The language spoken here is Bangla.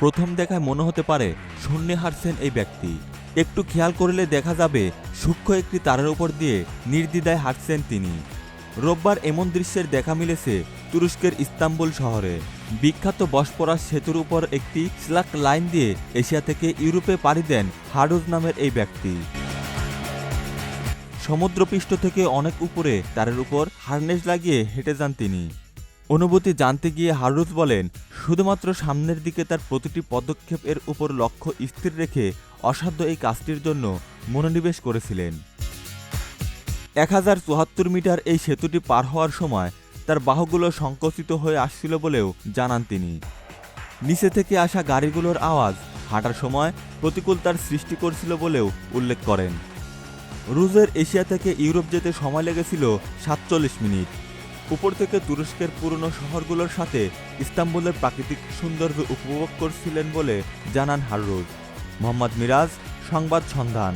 প্রথম দেখায় মনে হতে পারে শূন্যে হারছেন এই ব্যক্তি। একটু খেয়াল করলে দেখা যাবে সূক্ষ্ম একটি তারের উপর দিয়ে নির্দ্বিধায় হাঁটছেন তিনি। রোববার এমন দৃশ্যের দেখা মিলেছে তুরস্কের ইস্তাম্বুল শহরে। বিখ্যাত বসপরাস সেতুর উপর একটি স্লাক লাইন দিয়ে এশিয়া থেকে ইউরোপে পাড়ি দেন হাডুজ নামের এই ব্যক্তি। সমুদ্রপৃষ্ঠ থেকে অনেক উপরে তারের উপর হার্নেস লাগিয়ে হেঁটে যান তিনি। অনুভূতি জানতে গিয়ে হারুজ বলেন শুধুমাত্র সামনের দিকে তার প্রতিটি পদক্ষেপ এর উপর লক্ষ্য স্থির রেখে অসাধ্য এই কাজটির জন্য মনোনিবেশ করেছিলেন। এক হাজার চুয়াত্তর মিটার এই সেতুটি পার হওয়ার সময় তার বাহুগুলো সংকুচিত হয়ে আসছিল বলেও জানান তিনি। নিচে থেকে আসা গাড়িগুলোর আওয়াজ হাঁটার সময় প্রতিকূলতার সৃষ্টি করছিল বলেও উল্লেখ করেন। রুজের এশিয়া থেকে ইউরোপ যেতে সময় লেগেছিল সাতচল্লিশ মিনিট। উপর থেকে তুরস্কের পুরনো শহরগুলোর সাথে ইস্তাম্বুলের প্রাকৃতিক সৌন্দর্য উপভোগ করছিলেন বলে জানান হাররুজ মোহাম্মদ মিরাজ, সংবাদ সন্ধান।